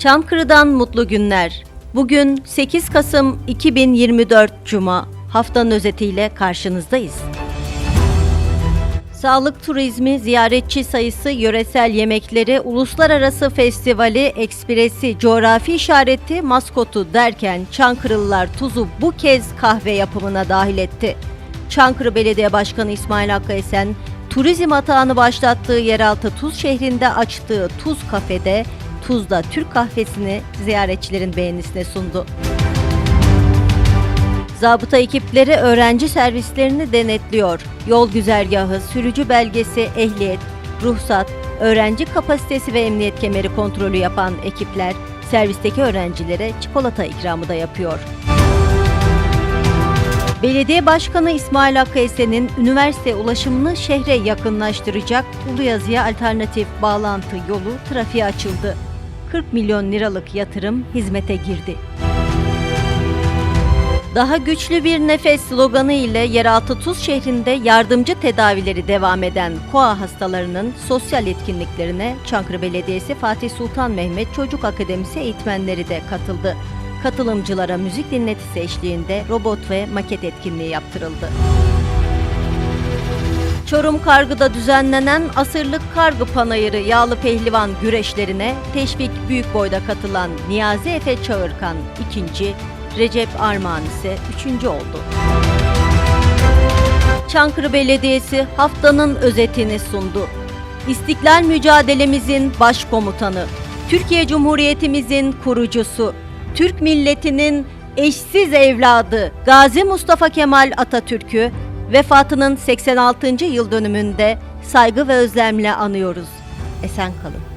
Çankırı'dan mutlu günler. Bugün 8 Kasım 2024 Cuma. Haftanın özetiyle karşınızdayız. Sağlık turizmi, ziyaretçi sayısı, yöresel yemekleri, uluslararası festivali, ekspresi, coğrafi işareti, maskotu derken Çankırılılar tuzu bu kez kahve yapımına dahil etti. Çankırı Belediye Başkanı İsmail Hakkı Esen, turizm atağını başlattığı yeraltı Tuz şehrinde açtığı Tuz Kafe'de Tuz'da Türk kahvesini ziyaretçilerin beğenisine sundu. Zabıta ekipleri öğrenci servislerini denetliyor. Yol güzergahı, sürücü belgesi, ehliyet, ruhsat, öğrenci kapasitesi ve emniyet kemeri kontrolü yapan ekipler servisteki öğrencilere çikolata ikramı da yapıyor. Belediye Başkanı İsmail Hakkı üniversite ulaşımını şehre yakınlaştıracak Uluyazı'ya alternatif bağlantı yolu trafiğe açıldı. 40 milyon liralık yatırım hizmete girdi. Daha güçlü bir nefes sloganı ile yeraltı Tuz şehrinde yardımcı tedavileri devam eden KOA hastalarının sosyal etkinliklerine Çankırı Belediyesi Fatih Sultan Mehmet Çocuk Akademisi eğitmenleri de katıldı. Katılımcılara müzik dinletisi eşliğinde robot ve maket etkinliği yaptırıldı. Çorum Kargı'da düzenlenen asırlık kargı panayırı yağlı pehlivan güreşlerine teşvik büyük boyda katılan Niyazi Efe Çağırkan ikinci, Recep Armağan ise üçüncü oldu. Çankırı Belediyesi haftanın özetini sundu. İstiklal mücadelemizin başkomutanı, Türkiye Cumhuriyetimizin kurucusu, Türk milletinin eşsiz evladı Gazi Mustafa Kemal Atatürk'ü vefatının 86. yıl dönümünde saygı ve özlemle anıyoruz. Esen kalın.